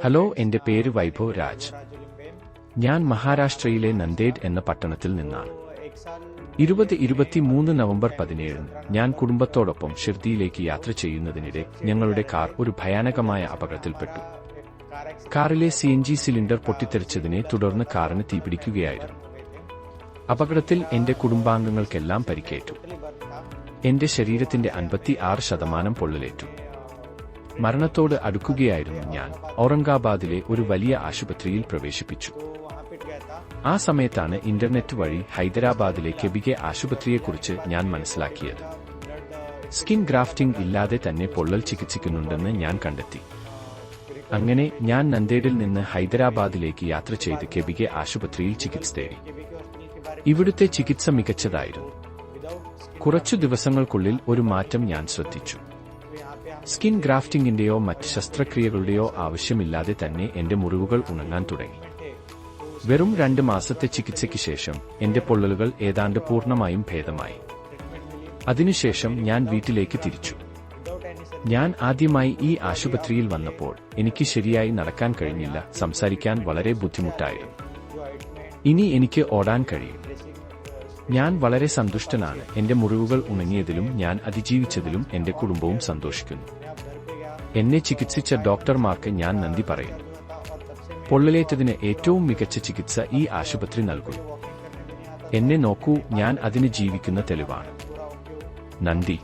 Hello എന്റെ പേര് വൈഭവ് രാജ്. ഞാൻ മഹാരാഷ്ട്രയിലെ നന്ദേഡ് എന്ന പട്ടണത്തിൽ നിന്നാണ്. ഇരുപത് ഇരുപത്തിമൂന്ന് നവംബർ പതിനേഴിന് ഞാൻ കുടുംബത്തോടൊപ്പം ഷിർദിയിലേക്ക് യാത്ര ചെയ്യുന്നതിനിടെ ഞങ്ങളുടെ കാർ ഒരു ഭയാനകമായ അപകടത്തിൽപ്പെട്ടു. കാറിലെ സി എൻ ജി സിലിണ്ടർ പൊട്ടിത്തെറിച്ചതിനെ തുടർന്ന് കാറിന് തീപിടിക്കുകയായിരുന്നു. അപകടത്തിൽ എന്റെ കുടുംബാംഗങ്ങൾക്കെല്ലാം പരിക്കേറ്റു. എന്റെ ശരീരത്തിന്റെ അൻപത്തി ആറ് ശതമാനം പൊള്ളലേറ്റു. മരണത്തോട് അടുക്കുകയായിരുന്നു ഞാൻ. ഔറംഗാബാദിലെ ഒരു വലിയ ആശുപത്രിയിൽ പ്രവേശിപ്പിച്ചു. ആ സമയത്താണ് ഇന്റർനെറ്റ് വഴി ഹൈദരാബാദിലെ കെബികെ ആശുപത്രിയെക്കുറിച്ച് ഞാൻ മനസ്സിലാക്കിയത്. സ്കിൻ ഗ്രാഫ്റ്റിംഗ് ഇല്ലാതെ തന്നെ പൊള്ളൽ ചികിത്സിക്കുന്നുണ്ടെന്ന് ഞാൻ കണ്ടെത്തി. അങ്ങനെ ഞാൻ നന്ദേഡിൽ നിന്ന് ഹൈദരാബാദിലേക്ക് യാത്ര ചെയ്ത് കെബികെ ആശുപത്രിയിൽ ചികിത്സ തേടി. ഇവിടുത്തെ ചികിത്സ മികച്ചതായിരുന്നു. കുറച്ചു ദിവസങ്ങൾക്കുള്ളിൽ ഒരു മാറ്റം ഞാൻ ശ്രദ്ധിച്ചു. സ്കിൻ ഗ്രാഫ്റ്റിംഗിന്റെയോ മറ്റ് ശസ്ത്രക്രിയകളുടെയോ ആവശ്യമില്ലാതെ തന്നെ എന്റെ മുറിവുകൾ ഉണങ്ങാൻ തുടങ്ങി. വെറും രണ്ട് മാസത്തെ ചികിത്സയ്ക്ക് ശേഷം എന്റെ പൊള്ളലുകൾ ഏതാണ്ട് പൂർണമായും ഭേദമായി. അതിനുശേഷം ഞാൻ വീട്ടിലേക്ക് തിരിച്ചു. ഞാൻ ആദ്യമായി ഈ ആശുപത്രിയിൽ വന്നപ്പോൾ എനിക്ക് ശരിയായി നടക്കാൻ കഴിഞ്ഞില്ല സംസാരിക്കാൻ വളരെ ബുദ്ധിമുട്ടായിരുന്നു. ഇനി എനിക്ക് ഓടാൻ കഴിയും. ഞാൻ വളരെ സന്തുഷ്ടനാണ്. എന്റെ മുറിവുകൾ ഉണങ്ങിയതിലും ഞാൻ അതിജീവിച്ചതിലും എന്റെ കുടുംബവും സന്തോഷിക്കുന്നു. എന്നെ ചികിത്സിച്ച ഡോക്ടർമാർക്ക് ഞാൻ നന്ദി പറയുന്നു. പൊള്ളലേറ്റതിന് ഏറ്റവും മികച്ച ചികിത്സ ഈ ആശുപത്രി നൽകുന്നു. എന്നെ നോക്കൂ ഞാൻ അതിന് ജീവിക്കുന്ന തെളിവാണ്. നന്ദി.